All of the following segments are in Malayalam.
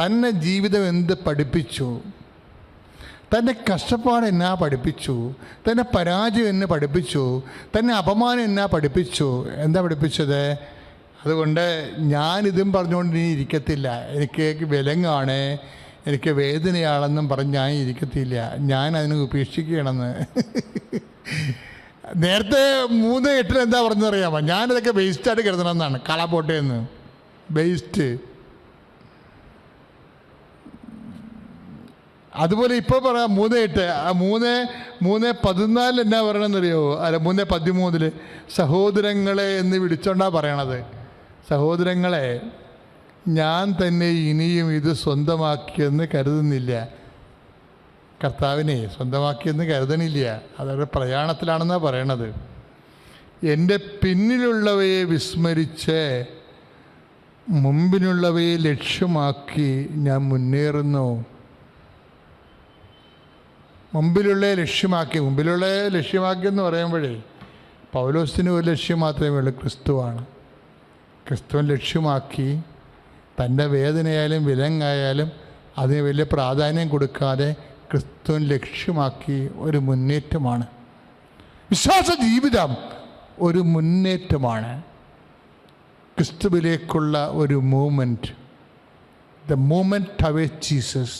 തന്നെ ജീവിതം എന്ത് പഠിപ്പിച്ചു? തന്നെ കഷ്ടപ്പാട് എന്നാ പഠിപ്പിച്ചു? തന്നെ പരാജയം എന്നെ പഠിപ്പിച്ചു? തന്നെ അപമാനം എന്നാ പഠിപ്പിച്ചു? എന്താ പഠിപ്പിച്ചത്? അതുകൊണ്ട് ഞാനിതും പറഞ്ഞുകൊണ്ട് ഇനി ഇരിക്കത്തില്ല. എനിക്ക് വിലങ്ങാണ്. എനിക്ക് വേദനയാണെന്നും പറഞ്ഞ് ഞാൻ ഇരിക്കത്തില്ല. ഞാൻ അതിനെ ഉപേക്ഷിക്കണമെന്ന് നേരത്തെ മൂന്ന് എട്ടിൽ എന്താ പറഞ്ഞറിയാമോ ഞാനിതൊക്കെ വേസ്റ്റായിട്ട് കരുതണമെന്നാണ് കളപ്പോട്ടേന്ന് വേസ്റ്റ് അതുപോലെ ഇപ്പോൾ പറയാം മൂന്ന് എട്ട് മൂന്ന് മൂന്ന് പതിനാലിൽ എന്നാ പറയണമെന്നറിയോ അല്ല മൂന്ന് പതിമൂന്നിൽ സഹോദരങ്ങളെ എന്ന് വിളിച്ചോണ്ടാ പറയണത്. സഹോദരങ്ങളെ ഞാൻ തന്നെ ഇനിയും ഇത് സ്വന്തമാക്കിയെന്ന് കരുതുന്നില്ല. കർത്താവിനെ സ്വന്തമാക്കിയെന്ന് കരുതണില്ല. അതൊരു പ്രയാണത്തിലാണെന്നാണ് പറയണത്. എന്റെ പിന്നിലുള്ളവയെ വിസ്മരിച്ച് മുമ്പിനുള്ളവയെ ലക്ഷ്യമാക്കി ഞാൻ മുന്നേറുന്നു. മുമ്പിലുള്ള ലക്ഷ്യമാക്കി മുമ്പിലുള്ള ലക്ഷ്യമാക്കി എന്ന് പറയുമ്പോഴേ പൗലോസിന് ഒരു ലക്ഷ്യം മാത്രമേ ഉള്ളൂ ക്രിസ്തുവാണ്. ക്രിസ്തുവൻ ലക്ഷ്യമാക്കി തന്റെ വേദനയായാലും വിലങ്ങായാലും അതിന് വലിയ പ്രാധാന്യം കൊടുക്കാതെ ക്രിസ്തുവൻ ലക്ഷ്യമാക്കി ഒരു മുന്നേറ്റമാണ്. വിശ്വാസ ജീവിതം ഒരു മുന്നേറ്റമാണ്. ക്രിസ്തുവിലേക്കുള്ള ഒരു moment the moment away Jesus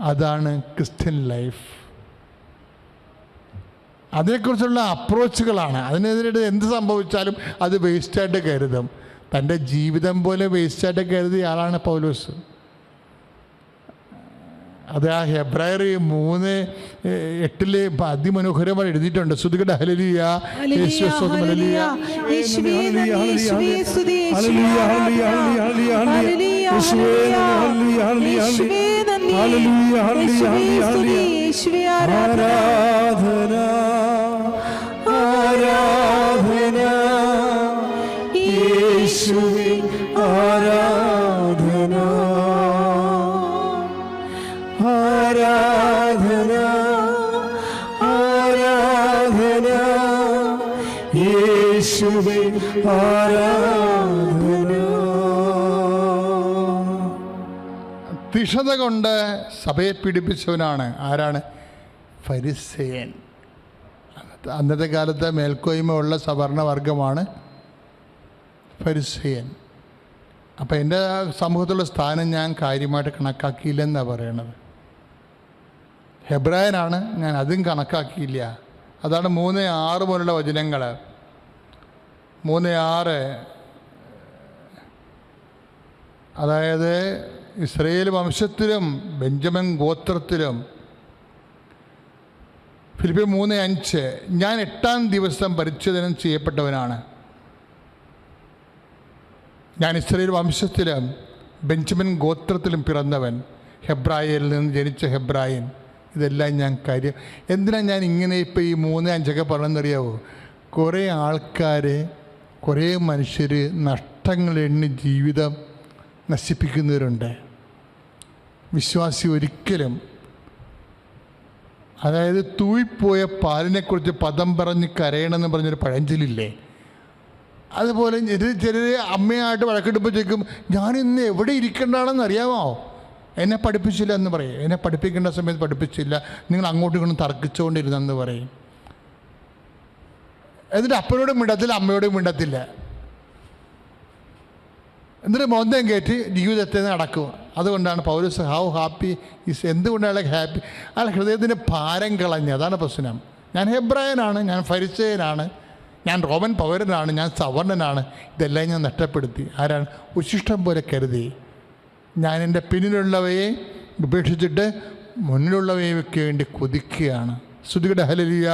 അതാണ് ക്രിസ്ത്യൻ ലൈഫ് അതിനെക്കുറിച്ചുള്ള അപ്രോച്ചുകളാണ് അതിനെതിരെ എന്ത് സംഭവിച്ചാലും അത് വേസ്റ്റായിട്ട് കരുതും. തന്റെ ജീവിതം പോലെ വേസ്റ്റായിട്ട് കരുതിയ ആളാണ് പൗലോസ്. അത് ആ ഹെബ്രായർ മൂന്ന് എട്ടിൽ അതിമനോഹരമായി എഴുതിയിട്ടുണ്ട്. ശ്രുതികട ഹലലിയ യേശു സ്തോത്രം, ഹല്ലേലൂയ. യേശുവേ ആരാധന. തിഷത കൊണ്ട് സഭയെ പിടിപ്പിച്ചവനാണ് ആരാണ്? ഫരിസേയൻ. അന്നത്തെ- കാലത്തെ മേൽക്കോയ്മ ഉള്ള സവർണവർഗമാണ് ഫരിസേയൻ. അപ്പം എന്റെ സമൂഹത്തിലുള്ള സ്ഥാനം ഞാൻ കാര്യമായിട്ട് കണക്കാക്കിയില്ലെന്നാണ് പറയണത്. ഹെബ്രായനാണ് ഞാൻ അതും കണക്കാക്കിയില്ല. അതാണ് മൂന്ന് ആറ് പോലുള്ള വചനങ്ങൾ മൂന്ന് ആറ്. അതായത് ഇസ്രയേൽ വംശത്തിലും ബെഞ്ചമിൻ ഗോത്രത്തിലും. ഫിലിപ്പി മൂന്ന് അഞ്ച്. ഞാൻ എട്ടാം ദിവസം പരിച്ഛേദനം ചെയ്യപ്പെട്ടവനാണ്. ഞാൻ ഇസ്രയേൽ വംശത്തിലും ബെഞ്ചമിൻ ഗോത്രത്തിലും പിറന്നവൻ. ഹെബ്രായയിൽ നിന്ന് ജനിച്ച ഹെബ്രായൻ. ഇതെല്ലാം ഞാൻ കാര്യം. എന്തിനാണ് ഞാൻ ഇങ്ങനെ ഇപ്പോൾ ഈ മൂന്ന് അഞ്ചൊക്കെ പറഞ്ഞെന്നറിയാവോ കുറേ ആൾക്കാർ കുറേ മനുഷ്യർ നഷ്ടങ്ങൾ എണ്ണി ജീവിതം നശിപ്പിക്കുന്നവരുണ്ട്. വിശ്വാസി ഒരിക്കലും അതായത് തൂയിപ്പോയ പാലിനെക്കുറിച്ച് പദം പറഞ്ഞ് കരയണമെന്ന് പറഞ്ഞൊരു പഴഞ്ചൊല്ലില്ലേ? അതുപോലെ ചെറിയ അമ്മയായിട്ട് വഴക്കെടുപ്പോഴത്തേക്കും ഞാൻ ഇന്ന് എവിടെ ഇരിക്കേണ്ടതാണെന്ന് അറിയാമോ എന്നെ പഠിപ്പിച്ചില്ല എന്ന് പറയും. എന്നെ പഠിപ്പിക്കേണ്ട സമയത്ത് പഠിപ്പിച്ചില്ല. നിങ്ങൾ അങ്ങോട്ടും ഇങ്ങോട്ടും തർക്കിച്ചുകൊണ്ടിരുന്നെന്ന് പറയും. എന്നിട്ട് അപ്പനോടും മിണ്ടത്തില്ല അമ്മയോടും മിണ്ടത്തില്ല. എന്നിട്ട് മോന്തം കയറ്റി ജീവിതത്തെ നടക്കും അതുകൊണ്ടാണ് പൗരസ് ഹൗ ഹാപ്പി ഈസ് എന്തുകൊണ്ടാണ് ഹാപ്പി അയാൾ ഹൃദയത്തിന്റെ ഭാരം കളഞ്ഞ്. അതാണ് പ്രശ്നം. ഞാൻ ഹെബ്രായനാണ് ഞാൻ ഫരിച്ചയനാണ് ഞാൻ റോമൻ പൗരനാണ് ഞാൻ സവർണനാണ് ഇതെല്ലാം ഞാൻ നഷ്ടപ്പെടുത്തി. ആരാണ്? ഉശിഷ്ടം പോലെ കരുതി. ഞാൻ എന്റെ പിന്നിലുള്ളവയെ ഉപേക്ഷിച്ചിട്ട് മുന്നിലുള്ളവയ്ക്ക് വേണ്ടി കൊതിക്കുകയാണ്. ശ്രുതിയുടെ ഹലലിയ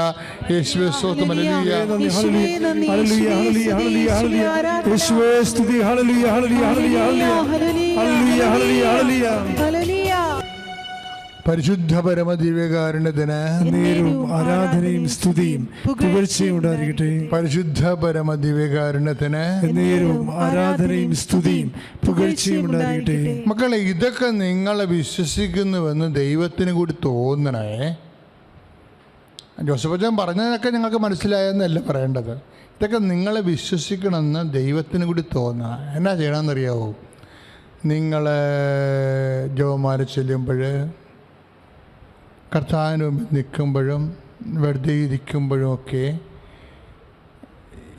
യേശുവേ സ്തോത്രം ഹല്ലേലൂയ. യേശുവേ ഹലലിയ ഹല്ലേലൂയ, ഹല്ലേലൂയ, ഹല്ലേലൂയ, ഹല്ലേലൂയ. യേശുവേ സ്തുതി hallelujah, hallelujah, hallelujah, hallelujah. Hallelujah, hallelujah, ഹല്ലേലൂയ. പരിശുദ്ധ പരമദിവ്യകാരുണ്യത്തിന് നേരും ആരാധനയും സ്തുതിയും പുകഴ്ചയും ഉണ്ടായിരിക്കട്ടെ പരിശുദ്ധ പരമദിവ്യകാരുണ്യത്തിന് നേരും ആരാധനയും സ്തുതിയും പുകഴ്ചയും ഉണ്ടായിരിക്കട്ടെ മക്കളെ ഇതൊക്കെ നിങ്ങളെ വിശ്വസിക്കുന്നുവെന്ന് ദൈവത്തിന് കൂടി തോന്നണേ. ജോസഫച്ചൻ പറഞ്ഞതൊക്കെ ഞങ്ങൾക്ക് മനസ്സിലായെന്നല്ല പറയേണ്ടത്? ഇതൊക്കെ നിങ്ങളെ വിശ്വസിക്കണമെന്ന് ദൈവത്തിന് കൂടി തോന്നുക എന്നാ ചെയ്യണമെന്നറിയാവോ? നിങ്ങൾ ജോമാർ ചെല്ലുമ്പോൾ കർത്താവിന് മുമ്പിൽ നിൽക്കുമ്പോഴും വെറുതെ ഇരിക്കുമ്പോഴും ഒക്കെ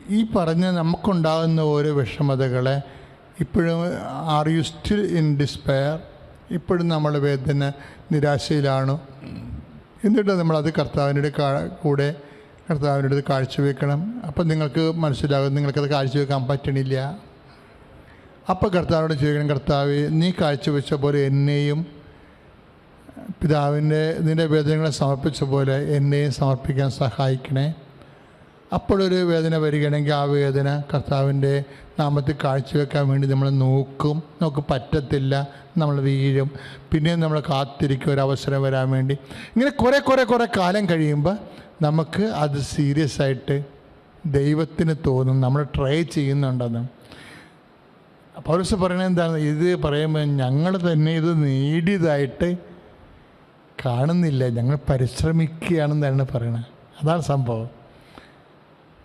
ഈ പറഞ്ഞ നമുക്കുണ്ടാകുന്ന ഓരോ വിഷമതകളെ ഇപ്പോഴും are you still in despair ഇപ്പോഴും നമ്മൾ വേദന നിരാശയിലാണ്? എന്നിട്ട് നമ്മളത് കർത്താവിന്റെ കൂടെ കർത്താവിന്റെ അടുത്ത് കാഴ്ചവെക്കണം. അപ്പം നിങ്ങൾക്ക് മനസ്സിലാകും നിങ്ങൾക്കത് കാഴ്ചവെക്കാൻ പറ്റണില്ല. അപ്പോൾ കർത്താവിനോട് ചോദിക്കണം കർത്താവ് നീ കാഴ്ചവെച്ച പോലെ എന്നെയും പിതാവിന്റെ നിന്റെ വേദനകളെ സമർപ്പിച്ച പോലെ എന്നെയും സമർപ്പിക്കാൻ സഹായിക്കണേ. അപ്പോഴൊരു വേദന വരികയാണെങ്കിൽ ആ വേദന കർത്താവിന്റെ നാമത്തിൽ കാഴ്ചവെക്കാൻ വേണ്ടി നമ്മൾ നോക്കും. നമുക്ക് പറ്റത്തില്ല. നമ്മൾ വീഴും. പിന്നെ നമ്മൾ കാത്തിരിക്കും. ഒരു അവസരം വരാൻ വേണ്ടി. ഇങ്ങനെ കുറേ കുറേ കുറേ കാലം കഴിയുമ്പോൾ നമുക്ക് അത് സീരിയസ് ആയിട്ട് ദൈവത്തിന് തോന്നും. നമ്മൾ ട്രൈ ചെയ്യുന്നുണ്ടെന്ന്. പൗരസ് പറയുന്നത് എന്താണ്? ഇത് പറയുമ്പോൾ ഞങ്ങൾ തന്നെ ഇത് നേടിയതായിട്ട് കാണുന്നില്ല. ഞങ്ങൾ പരിശ്രമിക്കുകയാണെന്നാണ് പറയണത് അതാണ് സംഭവം.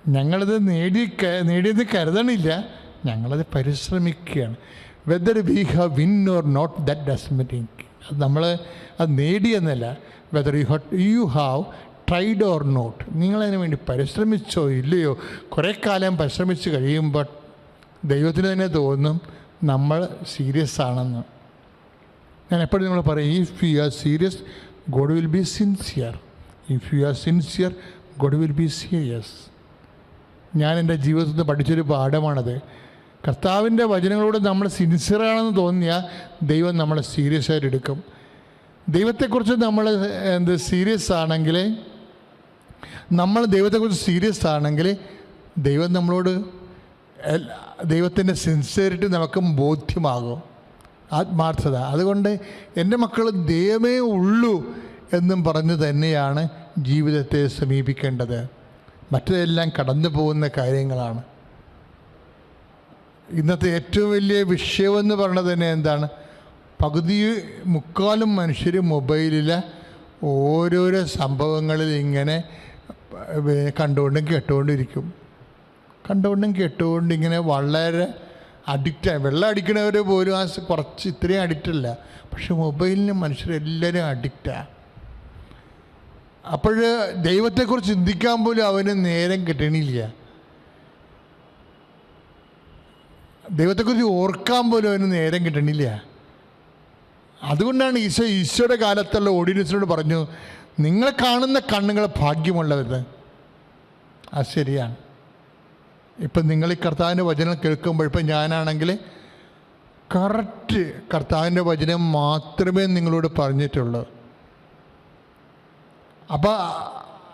ഞങ്ങളിത് നേടി നേടിയെന്ന് കരുതണില്ല. ഞങ്ങളത് പരിശ്രമിക്കുകയാണ്. Whether we have win or not that does meeting അത് നമ്മൾ അത് നേടിയെന്നല്ല. Whether you hut you have tried or not നിങ്ങളതിനു വേണ്ടി പരിശ്രമിച്ചോ ഇല്ലയോ കുറേ കാലം പരിശ്രമിച്ച് കഴിയുമ്പോൾ ദൈവത്തിന് തന്നെ തോന്നും നമ്മൾ സീരിയസ് ആണെന്ന്. ഞാൻ എപ്പോഴും നിങ്ങൾ പറയും if you are serious God will be sincere if you are sincere God will be serious ഞാൻ എന്റെ ജീവിതത്തിൽ നിന്ന് പഠിച്ചൊരു പാഠമാണത്. കർത്താവിന്റെ വചനങ്ങളോട് നമ്മൾ സിൻസിയറാണെന്ന് തോന്നിയാൽ ദൈവം നമ്മളെ സീരിയസ് ആയിട്ട് എടുക്കും. ദൈവത്തെക്കുറിച്ച് നമ്മൾ എന്ത് സീരിയസ് ആണെങ്കിൽ നമ്മൾ ദൈവത്തെക്കുറിച്ച് സീരിയസ് ആണെങ്കിൽ ദൈവം നമ്മളോട് ദൈവത്തിന്റെ സിൻസിയറിറ്റി നമുക്ക് ബോധ്യമാകും. ആത്മാർത്ഥത. അതുകൊണ്ട് എന്റെ മക്കൾ ദൈവമേ ഉള്ളൂ എന്നും പറഞ്ഞു തന്നെയാണ് ജീവിതത്തെ സമീപിക്കേണ്ടത്. മറ്റതെല്ലാം കടന്നു പോകുന്ന കാര്യങ്ങളാണ്. ഇന്നത്തെ ഏറ്റവും വലിയ വിഷയമെന്ന് പറയുന്നത് തന്നെ എന്താണ്? പകുതി മുക്കാലും മനുഷ്യർ മൊബൈലിലെ ഓരോരോ സംഭവങ്ങളിൽ ഇങ്ങനെ കണ്ടുകൊണ്ടും കേട്ടുകൊണ്ടിരിക്കും. കണ്ടുകൊണ്ടും കേട്ടുകൊണ്ടും ഇങ്ങനെ വളരെ അഡിക്റ്റായി വെള്ളം അടിക്കണവർ പോലും ആ കുറച്ച് ഇത്രയും അഡിക്റ്റല്ല പക്ഷെ മൊബൈലിന് മനുഷ്യരെല്ലാവരും അഡിക്റ്റാണ് അപ്പോൾ ദൈവത്തെക്കുറിച്ച് ചിന്തിക്കാൻ പോലും അവന് നേരം കിട്ടണില്ല. ദൈവത്തെക്കുറിച്ച് ഓർക്കാൻ പോലും അവന് നേരം കിട്ടണില്ല. അതുകൊണ്ടാണ് ഈശോ ഈശോയുടെ കാലത്തുള്ള ഓഡിയൻസിനോട് പറഞ്ഞു നിങ്ങൾ കാണുന്ന കണ്ണുകൾ ഭാഗ്യമുള്ളവർ അത് ശരിയാണ്. ഇപ്പം നിങ്ങൾ ഈ കർത്താവിന്റെ വചനം കേൾക്കുമ്പോൾ ഇപ്പം ഞാനാണെങ്കിൽ കറക്റ്റ് കർത്താവിന്റെ വചനം മാത്രമേ നിങ്ങളോട് പറഞ്ഞിട്ടുള്ളൂ. അപ്പോൾ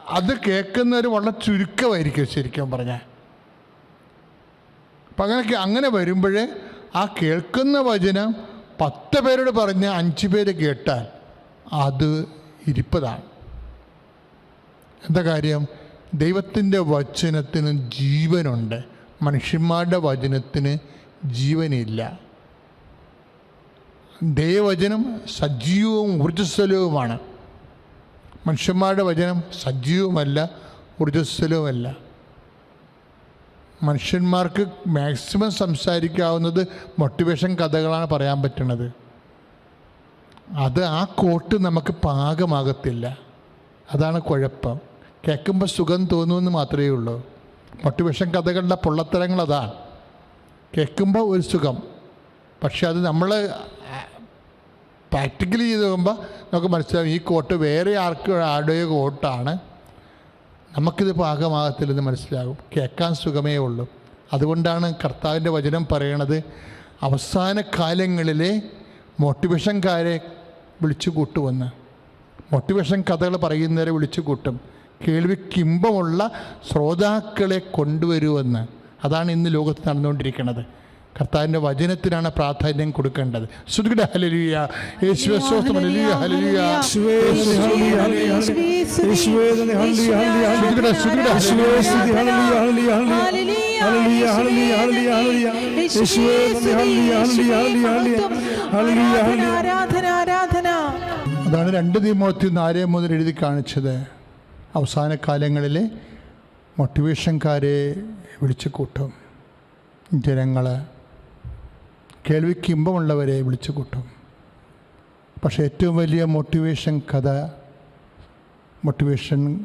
അത് കേൾക്കുന്നവർ വളരെ ചുരുക്കമായിരിക്കും ശരിക്കും പറഞ്ഞാൽ അപ്പം അങ്ങനെ അങ്ങനെ വരുമ്പോൾ ആ കേൾക്കുന്ന വചനം പത്ത് പേരോട് പറഞ്ഞ് അഞ്ച് പേര് കേട്ടാൽ അത് ഇരിപ്പതാണ്. എന്താ കാര്യം? ദൈവത്തിന്റെ വചനത്തിന് ജീവനുണ്ട്. മനുഷ്യന്മാരുടെ വചനത്തിന് ജീവനില്ല. ദൈവവചനം സജീവവും ഊർജസ്വലവുമാണ്. മനുഷ്യന്മാരുടെ വചനം സജീവമല്ല ഊർജസ്വലവുമല്ല മനുഷ്യന്മാർക്ക് മാക്സിമം സംസാരിക്കാവുന്നത് മോട്ടിവേഷൻ കഥകളാണ് പറയാൻ പറ്റുന്നത് അത് ആ കോട്ട് നമുക്ക് പാകമാകത്തില്ല. അതാണ് കുഴപ്പം. കേൾക്കുമ്പോൾ സുഖം തോന്നുമെന്ന് മാത്രമേ ഉള്ളൂ. മോട്ടിവേഷൻ കഥകളുടെ പൊള്ളത്തരങ്ങൾ അതാണ് കേൾക്കുമ്പോൾ ഒരു സുഖം. പക്ഷെ അത് നമ്മൾ പ്രാക്ടിക്കലി ചെയ്ത് നോക്കുമ്പോൾ നമുക്ക് മനസ്സിലാവും ഈ കോട്ട് വേറെ ആർക്കും ആരുടെയോ കോട്ടാണ് നമുക്കിത് പാകമാകത്തില്ലെന്ന് മനസ്സിലാകും. കേൾക്കാൻ സുഖമേ ഉള്ളൂ. അതുകൊണ്ടാണ് കർത്താവിന്റെ വചനം പറയണത് അവസാന കാലങ്ങളിലെ മോട്ടിവേഷൻകാരെ വിളിച്ചു കൂട്ടുമെന്ന്. മോട്ടിവേഷൻ കഥകൾ പറയുന്നവരെ വിളിച്ചു കൂട്ടും. കേൾവിക്കിമ്പമുള്ള ശ്രോതാക്കളെ കൊണ്ടുവരുമെന്ന്. അതാണ് ഇന്ന് ലോകത്ത് നടന്നുകൊണ്ടിരിക്കുന്നത് കർത്താവിന്റെ വചനത്തിനാണ് പ്രാധാന്യം കൊടുക്കേണ്ടത്. ശ്രുതിയുടെ ഹലലിയ അതാണ് രണ്ട് തീമോത്തി നാല് മുതൽ എഴുതി കാണിച്ചത്. അവസാന കാലങ്ങളിൽ മോട്ടിവേഷൻകാരെ വിളിച്ചു കൂട്ടും ജനങ്ങൾ കേൾവിക്ക് ഇമ്പമുള്ളവരെ വിളിച്ചു കൂട്ടും പക്ഷേ ഏറ്റവും വലിയ മോട്ടിവേഷൻ കഥ മോട്ടിവേഷൻ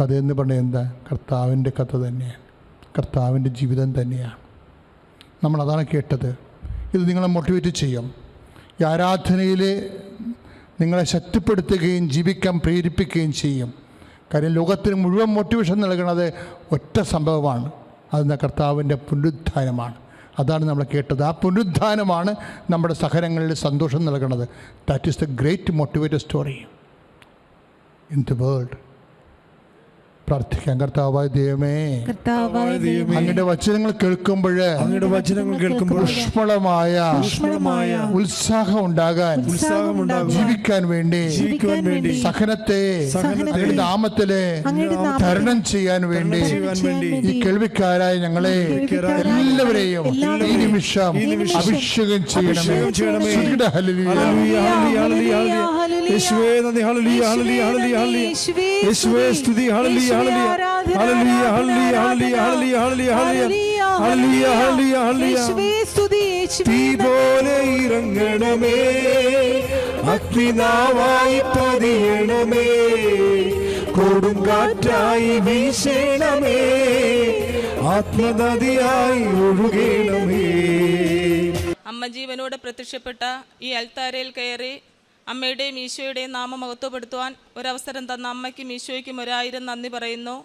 കഥ എന്ന് പറഞ്ഞാൽ എന്താ? കർത്താവിന്റെ കഥ തന്നെയാണ്. കർത്താവിന്റെ ജീവിതം തന്നെയാണ്. നമ്മളതാണ് കേട്ടത്. ഇത് നിങ്ങളെ മോട്ടിവേറ്റ് ചെയ്യും. ഈ ആരാധനയിൽ നിങ്ങളെ ശക്തിപ്പെടുത്തുകയും ജീവിക്കാൻ പ്രേരിപ്പിക്കുകയും ചെയ്യും. കാര്യം ലോകത്തിന് മുഴുവൻ മോട്ടിവേഷൻ നൽകുന്നത് ഒറ്റ സംഭവമാണ്. അത് കർത്താവിന്റെ പുനരുത്ഥാനമാണ് അതാണ് നമ്മൾ കേട്ടത്. ആ പുനരുദ്ധാനമാണ് നമ്മുടെ സഹനങ്ങളിൽ സന്തോഷം നൽകുന്നത് that is the great motivated story in the world പ്രാർത്ഥിക്കാം. കർത്താവായ ദൈവമേ കർത്താവായ ദൈവമേ, അങ്ങയുടെ വചനങ്ങൾ കേൾക്കുമ്പോൾ അങ്ങയുടെ വചനങ്ങൾ കേൾക്കുമ്പോൾ ഊഷ്മളമായ ഊഷ്മളമായ ഉത്സാഹം ഉണ്ടാകാൻ ഉത്സാഹം ജീവിക്കാൻ വേണ്ടി ജീവിക്കാൻ വേണ്ടി സഹനത്തെ അങ്ങയുടെ നാമത്തിലെ തരണം ചെയ്യാൻ വേണ്ടി ഈ കേൾവിക്കാരായ ഞങ്ങളെ എല്ലാവരെയും ഈ നിമിഷം അഭിഷേകം ചെയ്യണമേ. അഭിഷേകം ചെയ്യണമേ. നന്ദി. ഹല്ലേലൂയ. Hallelujah, hallelujah, hallelujah, hallelujah. യേശുവേ നന്ദി ഹല്ലേലൂയ ഹല്ലേലൂയ. ഹല്ലേലൂയ ഹല്ലേലൂയ യേശുവേ സ്തുതി hallelujah hallelujah hallelujah. Hallelujah hallelujah hallelujah. Hallelujah hallelujah. Hallelujah ഹല്ലേലൂയ തീ പോലെ ഇറങ്ങണമേ. അഗ്നിനാവായി പതിയണമേ. കൊടുങ്കാറ്റായി വീശണമേ. ആത്മനദിയായി ഒഴുകണമേ. അമ്മ ജീവനോടെ പ്രത്യക്ഷപ്പെട്ട ഈ അൽത്താരയിൽ കയറി അമ്മയുടെയും ഈശോയുടെയും നാമം മഹത്വപ്പെടുത്തുവാൻ ഒരവസരം തന്ന അമ്മയ്ക്കും ഈശോയ്ക്കും ഒരായിരം നന്ദി പറയുന്നു.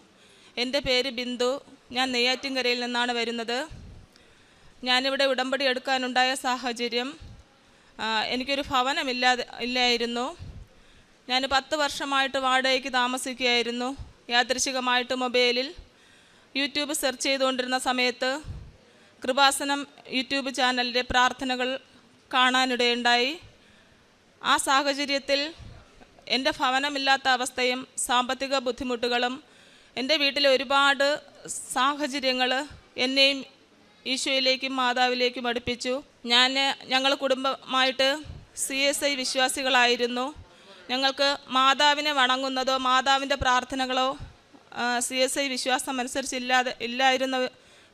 എന്റെ പേര് ബിന്ദു. ഞാൻ നെയ്യാറ്റിൻകരയിൽ നിന്നാണ് വരുന്നത്. ഞാനിവിടെ ഉടമ്പടി എടുക്കാനുണ്ടായ സാഹചര്യം എനിക്കൊരു ഭവനമില്ലാതെ ഇല്ലായിരുന്നു. ഞാൻ പത്ത് വർഷമായിട്ട് വാടകയ്ക്ക് താമസിക്കുകയായിരുന്നു. യാദൃശികമായിട്ട് മൊബൈലിൽ യൂട്യൂബ് സെർച്ച് ചെയ്തുകൊണ്ടിരുന്ന സമയത്ത് കൃപാസനം യൂട്യൂബ് ചാനലിന്റെ പ്രാർത്ഥനകൾ കാണാനിടയുണ്ടായി. ആ സാഹചര്യത്തിൽ എന്റെ ഭവനമില്ലാത്ത അവസ്ഥയും സാമ്പത്തിക ബുദ്ധിമുട്ടുകളും എന്റെ വീട്ടിലെ ഒരുപാട് സാഹചര്യങ്ങൾ എന്നെയും ഈശോയിലേക്കും മാതാവിലേക്കും അടുപ്പിച്ചു. ഞാൻ ഞങ്ങൾ കുടുംബമായിട്ട് സി എസ് ഐ വിശ്വാസികളായിരുന്നു. ഞങ്ങൾക്ക് മാതാവിനെ വണങ്ങുന്നതോ മാതാവിന്റെ പ്രാർത്ഥനകളോ സി എസ് ഐ വിശ്വാസം അനുസരിച്ചില്ലാതെ ഇല്ലായിരുന്നു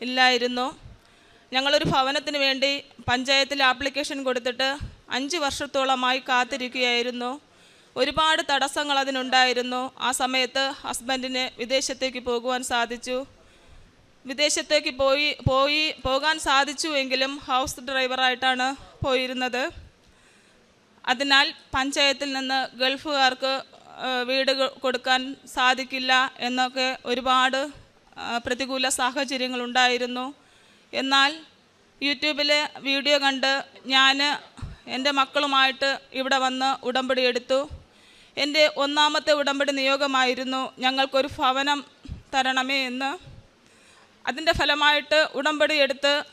ഇല്ലായിരുന്നു. ഞങ്ങളൊരു ഭവനത്തിന് വേണ്ടി പഞ്ചായത്തിൽ ആപ്ലിക്കേഷൻ കൊടുത്തിട്ട് അഞ്ച് വർഷത്തോളമായി കാത്തിരിക്കുകയായിരുന്നു. ഒരുപാട് തടസ്സങ്ങൾ അതിനുണ്ടായിരുന്നു. ആ സമയത്ത് ഹസ്ബൻഡിന് വിദേശത്തേക്ക് പോകുവാൻ സാധിച്ചു. വിദേശത്തേക്ക് പോയി പോയി പോകാൻ സാധിച്ചു എങ്കിലും ഹൗസ് ഡ്രൈവറായിട്ടാണ് പോയിരുന്നത്. അതിനാൽ പഞ്ചായത്തിൽ നിന്ന് ഗൾഫുകാർക്ക് വീട് കൊടുക്കാൻ സാധിക്കില്ല എന്നൊക്കെ ഒരുപാട് പ്രതികൂല സാഹചര്യങ്ങളുണ്ടായിരുന്നു എന്നാൽ യൂട്യൂബിലെ വീഡിയോ കണ്ട് ഞാൻ എന്റെ മക്കളുമായിട്ട് ഇവിടെ വന്ന് ഉടമ്പടി എടുത്തു. എന്റെ ഒന്നാമത്തെ ഉടമ്പടി നിയോഗമായിരുന്നു ഞങ്ങൾക്കൊരു ഭവനം തരണമേ എന്ന്. അതിന്റെ ഫലമായിട്ട് ഉടമ്പടി എടുത്ത്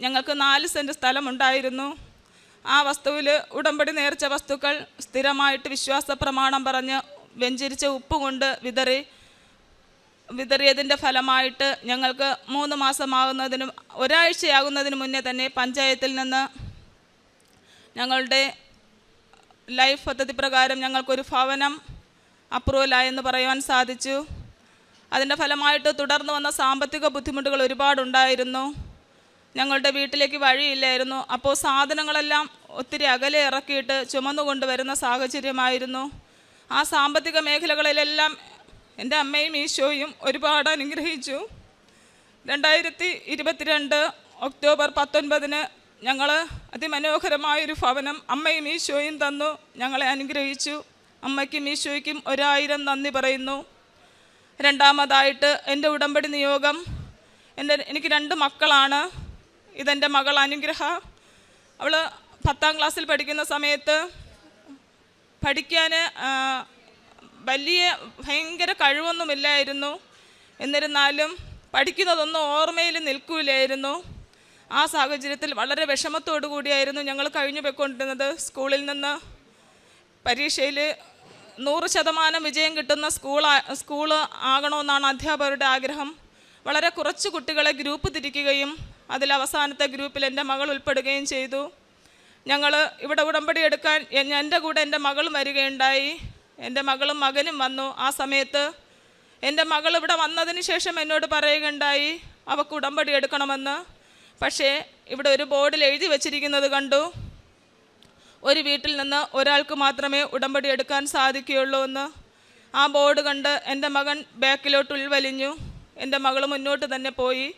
ഞങ്ങൾക്ക് നാല് സെന്റ് സ്ഥലമുണ്ടായിരുന്നു. ആ വസ്തുവിൽ ഉടമ്പടി നേർച്ച വസ്തുക്കൾ സ്ഥിരമായിട്ട് വിശ്വാസ പ്രമാണം പറഞ്ഞ് വെഞ്ചരിച്ച ഉപ്പ് കൊണ്ട് വിതറി. വിതറിയതിന്റെ ഫലമായിട്ട് ഞങ്ങൾക്ക് മൂന്ന് മാസമാകുന്നതിനും ഒരാഴ്ചയാകുന്നതിന് മുന്നേ തന്നെ പഞ്ചായത്തിൽ നിന്ന് ഞങ്ങളുടെ ലൈഫ് പദ്ധതി പ്രകാരം ഞങ്ങൾക്കൊരു ഭവനം അപ്രൂവലായെന്ന് പറയുവാൻ സാധിച്ചു. അതിന്റെ ഫലമായിട്ട് തുടർന്ന് വന്ന സാമ്പത്തിക ബുദ്ധിമുട്ടുകൾ ഒരുപാടുണ്ടായിരുന്നു. ഞങ്ങളുടെ വീട്ടിലേക്ക് വഴിയില്ലായിരുന്നു. അപ്പോൾ സാധനങ്ങളെല്ലാം ഒത്തിരി അകലെ ഇറക്കിയിട്ട് ചുമന്നുകൊണ്ട് വരുന്ന സാഹചര്യമായിരുന്നു. ആ സാമ്പത്തിക മേഖലകളിലെല്ലാം എന്റെ അമ്മയും ഈശോയും ഒരുപാട് അനുഗ്രഹിച്ചു. രണ്ടായിരത്തി ഇരുപത്തിരണ്ട് ഒക്ടോബർ പത്തൊൻപതിന് ഞങ്ങൾ അതിമനോഹരമായൊരു ഭവനം അമ്മയും ഈശോയും തന്നു. ഞങ്ങളെ അനുഗ്രഹിച്ചു. അമ്മയ്ക്കും ഈശോയ്ക്കും ഒരായിരം നന്ദി പറയുന്നു. രണ്ടാമതായിട്ട് എന്റെ ഉടമ്പടി നിയോഗം. എന്റെ എനിക്ക് രണ്ട് മക്കളാണ്. ഇതെന്റെ മകൾ അനുഗ്രഹ. അവൾ പത്താം ക്ലാസ്സിൽ പഠിക്കുന്ന സമയത്ത് പഠിക്കാൻ വലിയ ഭയങ്കര കഴിവൊന്നുമില്ലായിരുന്നു. എന്നിരുന്നാലും പഠിക്കുന്നതൊന്നും ഓർമ്മയിൽ നിൽക്കൂലായിരുന്നു. ആ സാഹചര്യത്തിൽ വളരെ വിഷമത്തോടു കൂടിയായിരുന്നു ഞങ്ങൾ കഴിഞ്ഞു പോയിക്കൊണ്ടിരുന്നത്. സ്കൂളിൽ നിന്ന് പരീക്ഷയിൽ നൂറ് ശതമാനം വിജയം കിട്ടുന്ന സ്കൂൾ സ്കൂൾ ആകണമെന്നാണ് അധ്യാപകരുടെ ആഗ്രഹം. വളരെ കുറച്ച് കുട്ടികളെ ഗ്രൂപ്പ് തിരിക്കുകയും അതിൽ അവസാനത്തെ ഗ്രൂപ്പിൽ എന്റെ മകൾ ഉൾപ്പെടുകയും ചെയ്തു. ഞങ്ങൾ ഇവിടെ ഉടമ്പടി എടുക്കാൻ എന്റെ കൂടെ എന്റെ മകളും വരികയുണ്ടായി. എന്റെ മകളും മകനും വന്നു ആ സമയത്ത്. എന്റെ മകൾ ഇവിടെ വന്നതിന് ശേഷം എന്നോട് പറയുകയുണ്ടായി അവൾക്ക് ഉടമ്പടി എടുക്കണമെന്ന്. പക്ഷേ ഇവിടെ ഒരു ബോർഡിൽ എഴുതി വച്ചിരിക്കുന്നത് കണ്ടു. ഒരു വീട്ടിൽ നിന്ന് ഒരാൾക്ക് മാത്രമേ ഉടമ്പടി എടുക്കാൻ സാധിക്കുകയുള്ളൂ എന്ന്. ആ ബോർഡ് കണ്ട് എന്റെ മകൻ ബാക്കിലോട്ട് ഉൾവലിഞ്ഞു. എന്റെ മകൾ മുന്നോട്ട് തന്നെ പോയി.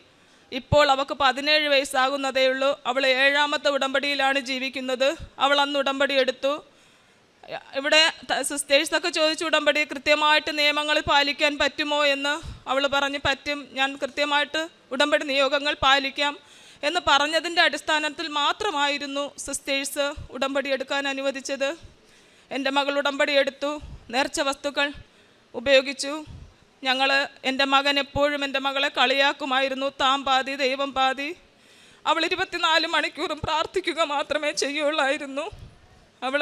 ഇപ്പോൾ അവൾക്ക് പതിനേഴ് വയസ്സാകുന്നതേ ഉള്ളൂ. അവൾ ഏഴാമത്തെ ഉടമ്പടിയിലാണ് ജീവിക്കുന്നത്. അവൾ അന്ന് ഉടമ്പടി എടുത്തു. ഇവിടെ സിസ്റ്റേഴ്സൊക്കെ ചോദിച്ചു ഉടമ്പടി കൃത്യമായിട്ട് നിയമങ്ങൾ പാലിക്കാൻ പറ്റുമോ? എന്ന്. അവൾ പറഞ്ഞ് പറ്റും. ഞാൻ കൃത്യമായിട്ട് ഉടമ്പടി നിയോഗങ്ങൾ പാലിക്കാം. എന്ന് പറഞ്ഞതിന്റെ അടിസ്ഥാനത്തിൽ മാത്രമായിരുന്നു സിസ്റ്റേഴ്സ് ഉടമ്പടി എടുക്കാൻ അനുവദിച്ചത്. എന്റെ മകൾ ഉടമ്പടി എടുത്തു. നേർച്ച വസ്തുക്കൾ ഉപയോഗിച്ചു. ഞങ്ങൾ എന്റെ മകൻ എപ്പോഴും എന്റെ മകളെ കളിയാക്കുമായിരുന്നു. താൻ പാതി ദൈവം പാതി. അവൾ ഇരുപത്തിനാല് മണിക്കൂറും പ്രാർത്ഥിക്കുക മാത്രമേ ചെയ്യുള്ളായിരുന്നു. അവൾ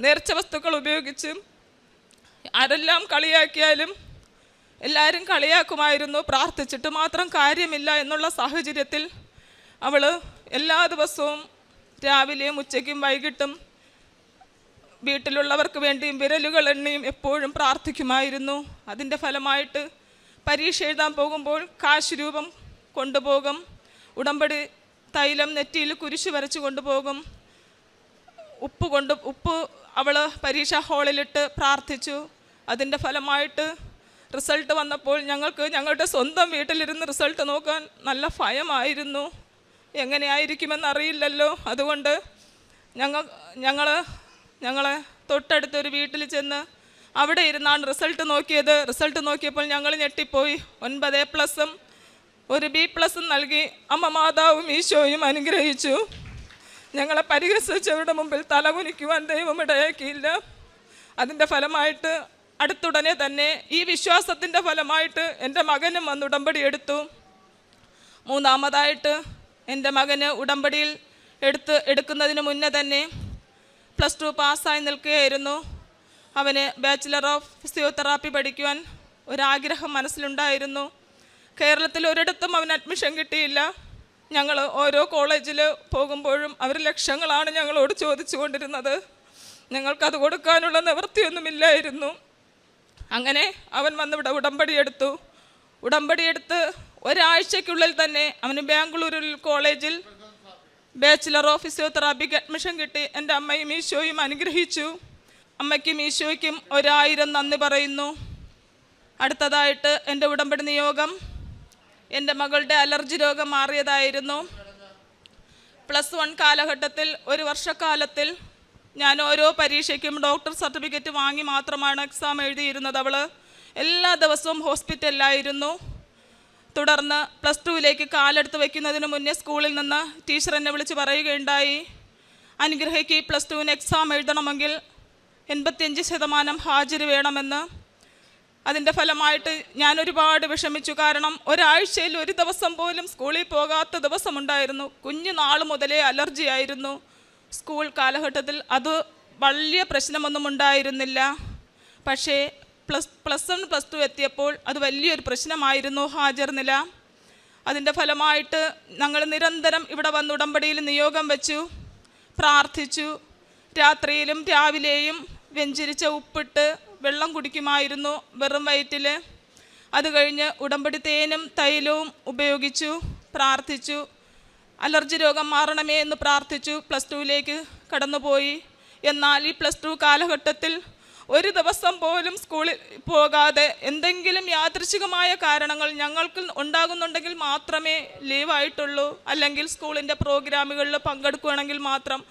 നേർച്ച വസ്തുക്കൾ ഉപയോഗിച്ച് ആരെല്ലാം കളിയാക്കിയാലും എല്ലാവരും കളിയാക്കുമായിരുന്നു. പ്രാർത്ഥിച്ചിട്ട് മാത്രം കാര്യമില്ല എന്നുള്ള സാഹചര്യത്തിൽ അവൾ എല്ലാ ദിവസവും രാവിലെയും ഉച്ചയ്ക്കും വൈകിട്ടും വീട്ടിലുള്ളവർക്ക് വേണ്ടിയും വിരലുകൾ എണ്ണിയും എപ്പോഴും പ്രാർത്ഥിക്കുമായിരുന്നു. അതിന്റെ ഫലമായിട്ട് പരീക്ഷ എഴുതാൻ പോകുമ്പോൾ കാശ് രൂപം കൊണ്ടുപോകും. ഉടമ്പടി തൈലം നെറ്റിയിൽ കുരിശ് വരച്ച് കൊണ്ടുപോകും. ഉപ്പ് കൊണ്ട് ഉപ്പ് അവൾ പരീക്ഷാ ഹാളിലിട്ട് പ്രാർത്ഥിച്ചു. അതിന്റെ ഫലമായിട്ട് റിസൾട്ട് വന്നപ്പോൾ ഞങ്ങൾക്ക് ഞങ്ങളുടെ സ്വന്തം വീട്ടിലിരുന്ന് റിസൾട്ട് നോക്കാൻ നല്ല ഭയമായിരുന്നു. എങ്ങനെയായിരിക്കുമെന്ന് അറിയില്ലല്ലോ അതുകൊണ്ട് ഞങ്ങൾ ഞങ്ങൾ ഞങ്ങളെ തൊട്ടടുത്തൊരു വീട്ടിൽ ചെന്ന് അവിടെ ഇരുന്നാണ് റിസൾട്ട് നോക്കിയത്. റിസൾട്ട് നോക്കിയപ്പോൾ ഞങ്ങൾ ഞെട്ടിപ്പോയി. ഒൻപത് എ പ്ലസും ഒരു ബി പ്ലസും നൽകി അമ്മ മാതാവും ഈശോയും അനുഗ്രഹിച്ചു. ഞങ്ങളെ പരിഹസിച്ചവരുടെ മുമ്പിൽ തലകുനിക്കുവാൻ ദൈവം ഇടയാക്കിയില്ല. അതിന്റെ ഫലമായിട്ട് അടുത്തുടനെ തന്നെ ഈ വിശ്വാസത്തിന്റെ ഫലമായിട്ട് എന്റെ മകനും വന്ന് ഉടമ്പടി എടുത്തു. മൂന്നാമതായിട്ട് എന്റെ മകന് ഉടമ്പടിയിൽ എടുത്ത് എടുക്കുന്നതിന് മുന്നേ തന്നെ പ്ലസ് ടു പാസ്സായി നിൽക്കുകയായിരുന്നു. അവന് ബാച്ചിലർ ഓഫ് ഫിസിയോതെറാപ്പി പഠിക്കുവാൻ ഒരാഗ്രഹം മനസ്സിലുണ്ടായിരുന്നു. കേരളത്തിൽ ഒരിടത്തും അവന് അഡ്മിഷൻ കിട്ടിയില്ല. ഞങ്ങൾ ഓരോ കോളേജിൽ പോകുമ്പോഴും അവർ ലക്ഷങ്ങളാണ് ഞങ്ങളോട് ചോദിച്ചു കൊണ്ടിരുന്നത് ഞങ്ങൾക്കത് കൊടുക്കാനുള്ള നിവൃത്തിയൊന്നുമില്ലായിരുന്നു. അങ്ങനെ അവൻ വന്നിവിടെ ഉടമ്പടിയെടുത്തു ഉടമ്പടിയെടുത്ത് ഒരാഴ്ചയ്ക്കുള്ളിൽ തന്നെ അവന് ബാംഗ്ലൂരിൽ കോളേജിൽ ബാച്ചിലർ ഓഫ് ഫിസിയോതെറാപ്പിക്ക് അഡ്മിഷൻ കിട്ടി. എന്റെ അമ്മയും ഈശോയും അനുഗ്രഹിച്ചു. അമ്മയ്ക്കും ഈശോയ്ക്കും ഒരായിരം നന്ദി പറയുന്നു. അടുത്തതായിട്ട് എന്റെ ഉടമ്പടി നിയോഗം. എന്റെ മകളുടെ അലർജി രോഗം മാറിയതായിരുന്നു. പ്ലസ് വൺ കാലഘട്ടത്തിൽ ഒരു വർഷക്കാലത്തിൽ ഞാൻ ഓരോ പരീക്ഷയ്ക്കും ഡോക്ടർ സർട്ടിഫിക്കറ്റ് വാങ്ങി മാത്രമാണ് എക്സാം എഴുതിയിരുന്നത്. അവൾ എല്ലാ ദിവസവും ഹോസ്പിറ്റലിലായിരുന്നു. തുടർന്ന് പ്ലസ് ടുവിലേക്ക് കാലെടുത്ത് വയ്ക്കുന്നതിന് മുന്നേ സ്കൂളിൽ നിന്ന് ടീച്ചർ എന്നെ വിളിച്ച് പറയുകയുണ്ടായി. അനുഗ്രഹയ്ക്ക് പ്ലസ് ടുവിന് എക്സാം എഴുതണമെങ്കിൽ എൺപത്തിയഞ്ച് ശതമാനം ഹാജര് വേണമെന്ന്. അതിന്റെ ഫലമായിട്ട് ഞാൻ ഒരുപാട് വിഷമിച്ചു. കാരണം ഒരാഴ്ചയിൽ ഒരു ദിവസം പോലും സ്കൂളിൽ പോകാത്ത ദിവസമുണ്ടായിരുന്നു. കുഞ്ഞു നാൾ മുതലേ അലർജി ആയിരുന്നു. സ്കൂൾ കാലഘട്ടത്തിൽ അത് വലിയ പ്രശ്നമൊന്നും ഉണ്ടായിരുന്നില്ല. പക്ഷേ plus plus one plus two എത്തിയപ്പോൾ അത് വലിയൊരു പ്രശ്നമായിരുന്നു ഹാജർ നില. അതിന്റെ ഫലമായിട്ട് ഞങ്ങൾ നിരന്തരം ഇവിടെ വന്ന് ഉടമ്പടിയിൽ നിയോഗം വെച്ചു പ്രാർത്ഥിച്ചു. രാത്രിയിലും രാവിലെയും വെഞ്ചിരിച്ച ഉപ്പിട്ട് വെള്ളം കുടിക്കുമായിരുന്നു വെറും വയറ്റിൽ. അത് കഴിഞ്ഞ് ഉടമ്പടി തേനും തൈലവും ഉപയോഗിച്ചു പ്രാർത്ഥിച്ചു. അലർജി രോഗം മാറണമേ എന്ന് പ്രാർത്ഥിച്ചു പ്ലസ് ടുവിലേക്ക് കടന്നുപോയി. എന്നാൽ ഈ പ്ലസ് ടു കാലഘട്ടത്തിൽ ഒരു ദിവസം പോലും സ്കൂളിൽ പോകാതെ എന്തെങ്കിലും യാദൃശികമായ കാരണങ്ങൾ ഞങ്ങൾക്ക് ഉണ്ടാകുന്നുണ്ടെങ്കിൽ മാത്രമേ ലീവായിട്ടുള്ളൂ. അല്ലെങ്കിൽ സ്കൂളിന്റെ പ്രോഗ്രാമുകളിൽ പങ്കെടുക്കുകയാണെങ്കിൽ മാത്രം.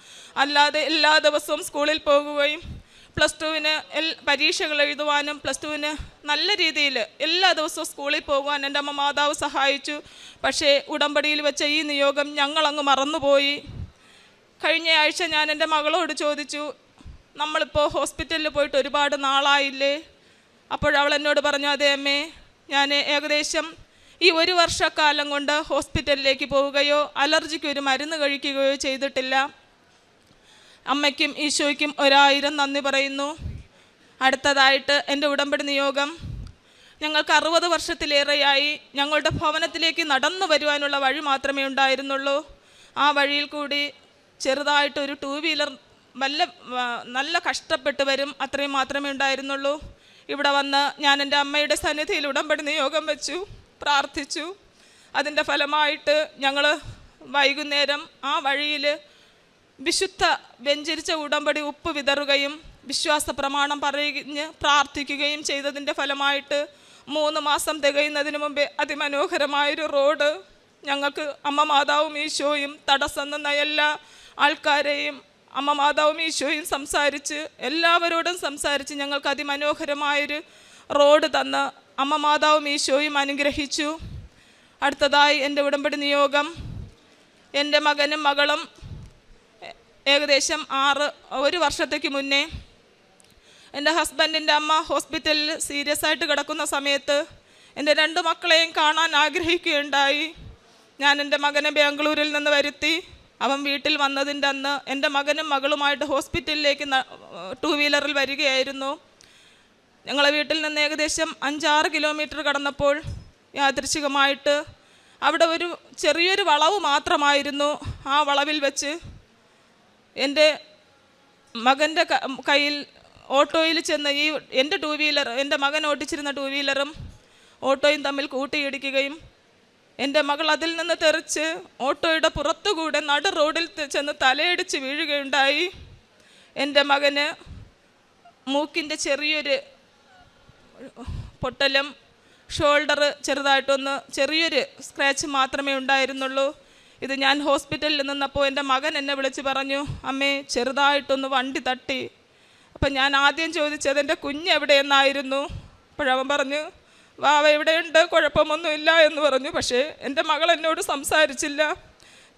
അല്ലാതെ എല്ലാ ദിവസവും സ്കൂളിൽ പോകുകയും പ്ലസ് ടുവിന് എൽ പരീക്ഷകൾ എഴുതുവാനും പ്ലസ് ടുവിന് നല്ല രീതിയിൽ എല്ലാ ദിവസവും സ്കൂളിൽ പോകുവാൻ എന്റെ അമ്മ മാതാവ് സഹായിച്ചു. പക്ഷേ ഉടമ്പടിയിൽ വെച്ച ഈ നിയോഗം ഞങ്ങളങ്ങ് മറന്നുപോയി. കഴിഞ്ഞ ആഴ്ച ഞാൻ എന്റെ മകളോട് ചോദിച്ചു നമ്മളിപ്പോൾ ഹോസ്പിറ്റലിൽ പോയിട്ട് ഒരുപാട് നാളായില്ലേ? അപ്പോഴവൾ എന്നോട് പറഞ്ഞു അതേ അമ്മേ ഞാൻ ഏകദേശം ഈ ഒരു വർഷക്കാലം കൊണ്ട് ഹോസ്പിറ്റലിലേക്ക് പോവുകയോ അലർജിക്ക് ഒരു മരുന്ന് കഴിക്കുകയോ ചെയ്തിട്ടില്ല. അമ്മയ്ക്കും ഈശോയ്ക്കും ഒരായിരം നന്ദി പറയുന്നു. അടുത്തതായിട്ട് എന്റെ ഉടമ്പടി നിയോഗം. ഞങ്ങൾക്ക് അറുപത് വർഷത്തിലേറെയായി ഞങ്ങളുടെ ഭവനത്തിലേക്ക് നടന്നു വരുവാനുള്ള വഴി മാത്രമേ ഉണ്ടായിരുന്നുള്ളൂ. ആ വഴിയിൽ കൂടി ചെറുതായിട്ട് ഒരു ടൂ വീലർ വല്ല വ- നല്ല കഷ്ടപ്പെട്ട് വരും. അത്രയും മാത്രമേ ഉണ്ടായിരുന്നുള്ളൂ. ഇവിടെ വന്ന് ഞാൻ എന്റെ അമ്മയുടെ സന്നിധിയിൽ ഉടമ്പടി നിയോഗം വെച്ചു പ്രാർത്ഥിച്ചു. അതിന്റെ ഫലമായിട്ട് ഞങ്ങൾ വൈകുന്നേരം ആ വഴിയിൽ വിശുദ്ധ വ്യഞ്ചരിച്ച ഉടമ്പടി ഉപ്പ് വിതറുകയും വിശ്വാസ പ്രമാണം പറഞ്ഞ് പ്രാർത്ഥിക്കുകയും ചെയ്തതിന്റെ ഫലമായിട്ട് മൂന്ന് മാസം തികയുന്നതിന് മുമ്പേ അതിമനോഹരമായൊരു റോഡ് ഞങ്ങൾക്ക് അമ്മ മാതാവും ഈശോയും തടസ്സം നിന്ന എല്ലാ ആൾക്കാരെയും അമ്മ മാതാവും ഈശോയും സംസാരിച്ച് എല്ലാവരോടും സംസാരിച്ച് ഞങ്ങൾക്ക് അതിമനോഹരമായൊരു റോഡ് തന്ന് അമ്മ മാതാവും ഈശോയും അനുഗ്രഹിച്ചു. അടുത്തതായി എന്റെ ഉടമ്പടി നിയോഗം. എന്റെ മകനും മകളും ഏകദേശം ആറ് ഒരു വർഷത്തേക്ക് മുന്നേ എന്റെ ഹസ്ബൻഡിന്റെ അമ്മ ഹോസ്പിറ്റലിൽ സീരിയസ് ആയിട്ട് കിടക്കുന്ന സമയത്ത് എന്റെ രണ്ട് മക്കളെയും കാണാൻ ആഗ്രഹിക്കുകയുണ്ടായി. ഞാൻ എന്റെ മകനെ ബാംഗ്ലൂരിൽ നിന്ന് വരുത്തി. അവൻ വീട്ടിൽ വന്നതിന്റെ അന്ന് എന്റെ മകനും മകളുമായിട്ട് ഹോസ്പിറ്റലിലേക്ക് ടു വീലറിൽ വരികയായിരുന്നു. ഞങ്ങളെ വീട്ടിൽ നിന്ന് ഏകദേശം അഞ്ചാറ് കിലോമീറ്റർ കടന്നപ്പോൾ യാദൃശികമായിട്ട് അവിടെ ഒരു ചെറിയൊരു വളവ് മാത്രമായിരുന്നു ആ വളവിൽ വെച്ച് എന്റെ മകന്റെ കയ്യിൽ ഓട്ടോയിൽ ചെന്ന് ഈ എന്റെ ടൂ വീലർ എന്റെ മകൻ ഓടിച്ചിരുന്ന ടൂ വീലറും ഓട്ടോയും തമ്മിൽ കൂട്ടിയിടിക്കുകയും എന്റെ മകൾ അതിൽ നിന്ന് തെറിച്ച് ഓട്ടോയുടെ പുറത്തുകൂടെ നടു റോഡിൽ ചെന്ന് തലയടിച്ച് വീഴുകയുണ്ടായി. എന്റെ മകന് മൂക്കിന്റെ ചെറിയൊരു പൊട്ടലും ഷോൾഡർ ചെറുതായിട്ടൊന്ന് ചെറിയൊരു സ്ക്രാച്ച് മാത്രമേ ഉണ്ടായിരുന്നുള്ളൂ. ഇത് ഞാൻ ഹോസ്പിറ്റലിൽ നിന്നപ്പോൾ എന്റെ മകൻ എന്നെ വിളിച്ച് പറഞ്ഞു അമ്മേ ചെറുതായിട്ടൊന്ന് വണ്ടി തട്ടി. അപ്പം ഞാൻ ആദ്യം ചോദിച്ചത് എന്റെ കുഞ്ഞ് എവിടെയെന്നായിരുന്നു? അപ്പോഴവൻ പറഞ്ഞു വാവ ഉണ്ട് കുഴപ്പമൊന്നുമില്ല എന്ന് പറഞ്ഞു. പക്ഷേ എന്റെ മകൾ എന്നോട് സംസാരിച്ചില്ല.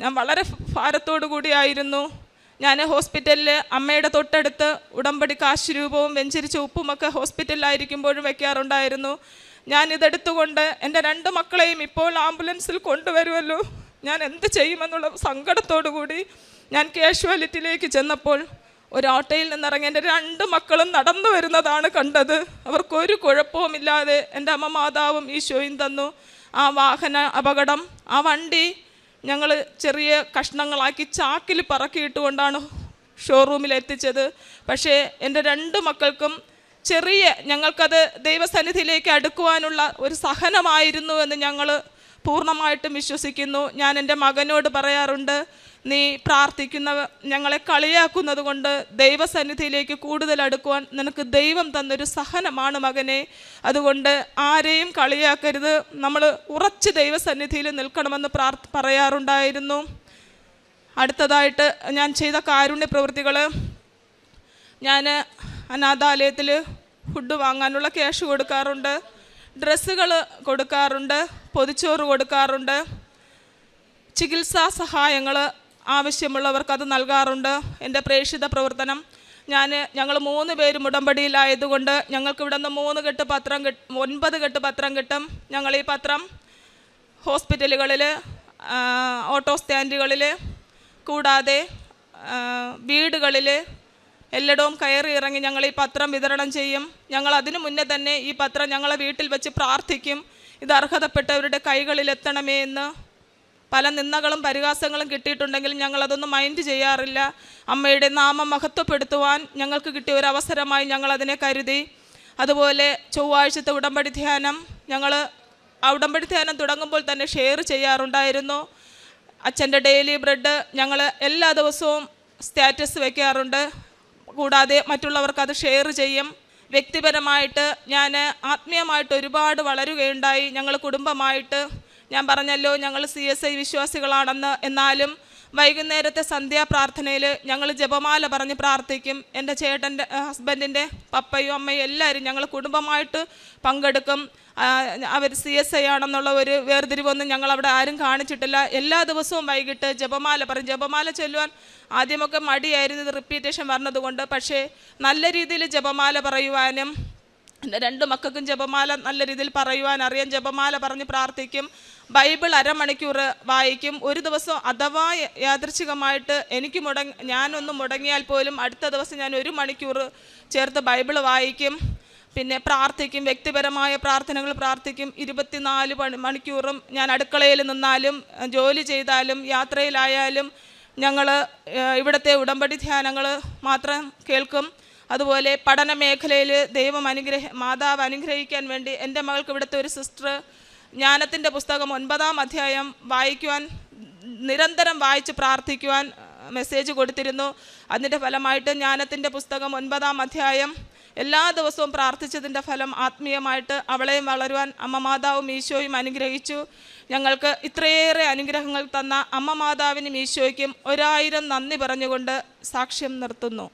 ഞാൻ വളരെ ഭാരത്തോടു കൂടിയായിരുന്നു ഞാൻ ഹോസ്പിറ്റലിൽ അമ്മയുടെ തൊട്ടടുത്ത് ഉടമ്പടി കാശ് രൂപവും വെഞ്ചരിച്ച ഉപ്പുമൊക്കെ ഹോസ്പിറ്റലിലായിരിക്കുമ്പോഴും വയ്ക്കാറുണ്ടായിരുന്നു ഞാൻ ഇതെടുത്തുകൊണ്ട് എന്റെ രണ്ട് മക്കളെയും ഇപ്പോൾ ആംബുലൻസിൽ കൊണ്ടുവരുമല്ലോ. ഞാൻ എന്ത് ചെയ്യുമെന്നുള്ള സങ്കടത്തോടു കൂടി ഞാൻ കാഷ്വാലിറ്റിയിലേക്ക് ചെന്നപ്പോൾ ഒരു ഓട്ടോയിൽ നിന്നിറങ്ങി എന്റെ രണ്ട് മക്കളും നടന്നു വരുന്നതാണ് കണ്ടത്. അവർക്കൊരു കുഴപ്പവുമില്ലാതെ എന്റെ അമ്മ മാതാവും ഈശോയും തന്നു. ആ വാഹന അപകടം ആ വണ്ടി ഞങ്ങൾ ചെറിയ കഷ്ണങ്ങളാക്കി ചാക്കിൽ പറക്കിയിട്ടുകൊണ്ടാണ് ഷോറൂമിൽ എത്തിച്ചത്. പക്ഷേ എന്റെ രണ്ട് മക്കൾക്കും ചെറിയ ഞങ്ങൾക്കത് ദൈവസന്നിധിയിലേക്ക് അടുക്കുവാനുള്ള ഒരു സഹനമായിരുന്നു എന്ന് ഞങ്ങൾ പൂർണമായിട്ടും വിശ്വസിക്കുന്നു. ഞാൻ എന്റെ മകനോട് പറയാറുണ്ട് നീ പ്രാർത്ഥിക്കുന്ന ഞങ്ങളെ കളിയാക്കുന്നത് കൊണ്ട് ദൈവസന്നിധിയിലേക്ക് കൂടുതൽ അടുക്കുവാൻ നിനക്ക് ദൈവം തന്നൊരു സഹനമാണ് മകനെ. അതുകൊണ്ട് ആരെയും കളിയാക്കരുത്. നമ്മൾ ഉറച്ച് ദൈവസന്നിധിയിൽ നിൽക്കണമെന്ന് പ്രാർത്ഥ പറയാറുണ്ടായിരുന്നു. അടുത്തതായിട്ട് ഞാൻ ചെയ്ത കാരുണ്യ പ്രവൃത്തികൾ. ഞാൻ അനാഥാലയത്തിൽ ഫുഡ് വാങ്ങാനുള്ള ക്യാഷ് കൊടുക്കാറുണ്ട്. ഡ്രസ്സുകൾ കൊടുക്കാറുണ്ട് പൊതിച്ചോറ് കൊടുക്കാറുണ്ട് ചികിത്സാ സഹായങ്ങൾ ആവശ്യമുള്ളവർക്ക് അത് നൽകാറുണ്ട്. എന്റെ പ്രേക്ഷിത പ്രവർത്തനം ഞാൻ ഞങ്ങൾ മൂന്ന് പേരും ഉടമ്പടിയിലായതുകൊണ്ട് ഞങ്ങൾക്ക് ഇവിടെ നിന്ന് മൂന്ന് കെട്ട് പത്രം ഒൻപത് കെട്ട് പത്രം കിട്ടും. ഞങ്ങൾ ഈ പത്രം ഹോസ്പിറ്റലുകളിൽ ഓട്ടോ സ്റ്റാൻഡുകളിൽ കൂടാതെ വീടുകളിൽ എല്ലായിടവും കയറി ഇറങ്ങി ഞങ്ങൾ ഈ പത്രം വിതരണം ചെയ്യും. ഞങ്ങൾ അതിനു മുന്നേ തന്നെ ഈ പത്രം ഞങ്ങളെ വീട്ടിൽ വെച്ച് പ്രാർത്ഥിക്കും. ഇത് അർഹതപ്പെട്ടവരുടെ കൈകളിൽ എത്തണമേ എന്ന്. പല നിന്നകളും പരിഹാസങ്ങളും കിട്ടിയിട്ടുണ്ടെങ്കിലും ഞങ്ങളതൊന്നും മൈൻഡ് ചെയ്യാറില്ല. അമ്മയുടെ നാമം മഹത്വപ്പെടുത്തുവാൻ ഞങ്ങൾക്ക് കിട്ടിയ ഒരു അവസരമായി ഞങ്ങളതിനെ കരുതി. അതുപോലെ ചൊവ്വാഴ്ചത്തെ ഉടമ്പടി ധ്യാനം ഞങ്ങൾ ആ ഉടമ്പടി ധ്യാനം തുടങ്ങുമ്പോൾ തന്നെ ഷെയർ ചെയ്യാറുണ്ടായിരുന്നു. അച്ഛന്റെ ഡെയിലി ബ്രെഡ് ഞങ്ങൾ എല്ലാ ദിവസവും സ്റ്റാറ്റസ് വയ്ക്കാറുണ്ട് കൂടാതെ മറ്റുള്ളവർക്ക് അത് ഷെയർ ചെയ്യും. വ്യക്തിപരമായിട്ട് ഞാൻ ആത്മീയമായിട്ട് ഒരുപാട് വളരുകയുണ്ടായി ഞങ്ങൾ കുടുംബമായിട്ട്. ഞാൻ പറഞ്ഞല്ലോ ഞങ്ങൾ സി എസ് ഐ വിശ്വാസികളാണെന്ന്. എന്നാലും വൈകുന്നേരത്തെ സന്ധ്യാപ്രാർത്ഥനയിൽ ഞങ്ങൾ ജപമാല പറഞ്ഞ് പ്രാർത്ഥിക്കും. എന്റെ ചേട്ടന്റെ ഹസ്ബൻഡിന്റെ പപ്പയും അമ്മയും എല്ലാവരും ഞങ്ങൾ കുടുംബമായിട്ട് പങ്കെടുക്കും. അവർ സി എസ് ഐ ആണെന്നുള്ള ഒരു വേർതിരിവൊന്നും ഞങ്ങൾ അവിടെ ആരും കാണിച്ചിട്ടില്ല. എല്ലാ ദിവസവും വൈകിട്ട് ജപമാല പറയും. ജപമാല ചൊല്ലുവാൻ ആദ്യമൊക്കെ മടിയായിരുന്നു. റിപ്പീറ്റേഷൻ പറഞ്ഞതുകൊണ്ട് പക്ഷേ നല്ല രീതിയിൽ ജപമാല പറയുവാനും എന്റെ രണ്ട് മക്കൾക്കും ജപമാല നല്ല രീതിയിൽ പറയുവാൻ അറിയാം ജപമാല പറഞ്ഞ് പ്രാർത്ഥിക്കും. ബൈബിൾ അരമണിക്കൂർ വായിക്കും. ഒരു ദിവസം അഥവാ യാദൃച്ഛികമായിട്ട് എനിക്ക് മുടങ്ങി ഞാനൊന്ന് മുടങ്ങിയാൽ പോലും അടുത്ത ദിവസം ഞാൻ ഒരു മണിക്കൂർ ചേർത്ത് ബൈബിൾ വായിക്കും. പിന്നെ പ്രാർത്ഥിക്കും. വ്യക്തിപരമായ പ്രാർത്ഥനകൾ പ്രാർത്ഥിക്കും. ഇരുപത്തിനാല് മണിക്കൂറും ഞാൻ അടുക്കളയിൽ നിന്നാലും ജോലി ചെയ്താലും യാത്രയിലായാലും ഞങ്ങൾ ഇവിടുത്തെ ഉടമ്പടി ധ്യാനങ്ങൾ മാത്രം കേൾക്കും. അതുപോലെ പഠന മേഖലയിൽ ദൈവം അനുഗ്രഹ മാതാവ് അനുഗ്രഹിക്കാൻ വേണ്ടി എന്റെ മകൾക്ക് ഇവിടുത്തെ ഒരു സിസ്റ്റർ ജ്ഞാനത്തിന്റെ പുസ്തകം ഒൻപതാം അധ്യായം വായിക്കുവാൻ നിരന്തരം വായിച്ച് പ്രാർത്ഥിക്കുവാൻ മെസ്സേജ് കൊടുത്തിരുന്നു. അതിന്റെ ഫലമായിട്ട് ജ്ഞാനത്തിന്റെ പുസ്തകം ഒൻപതാം അധ്യായം എല്ലാ ദിവസവും പ്രാർത്ഥിച്ചതിന്റെ ഫലം ആത്മീയമായിട്ട് അവളെയും വളരുവാൻ അമ്മ മാതാവും ഈശോയും അനുഗ്രഹിച്ചു. ഞങ്ങൾക്ക് ഇത്രയേറെ അനുഗ്രഹങ്ങൾ തന്ന അമ്മ മാതാവിനും ഈശോയ്ക്കും ഒരായിരം നന്ദി പറഞ്ഞുകൊണ്ട് സാക്ഷ്യം നിർത്തുന്നു.